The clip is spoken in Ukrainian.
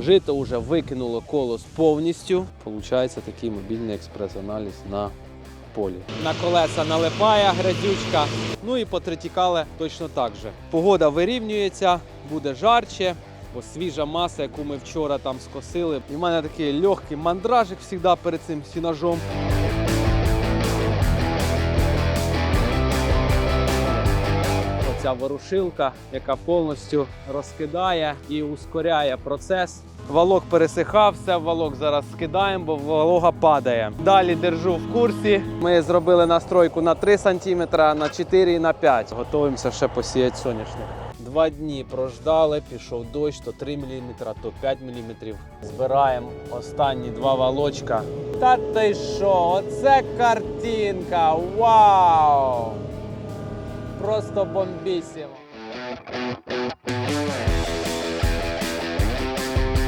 Жито вже викинуло колос повністю. Получається такий мобільний експрес-аналіз на полі. На колеса налипає грязючка. Ну і потритікали точно так же. Погода вирівнюється, буде жарче, бо свіжа маса, яку ми вчора там скосили. І в мене такий легкий мандражик завжди перед цим сінажом. Оця ворушилка, яка повністю розкидає і ускоряє процес. Валок пересихав, все валок зараз скидаємо, бо волога падає. Далі держу в курсі. Ми зробили настройку на 3 см, на 4 і на 5. Готуємося ще посіяти соняшник. Два дні прождали, пішов дощ, то 3 мм, то 5 мм. Збираємо останні два валочка. Та ти що, оце картинка! Вау! Просто бомбісімо!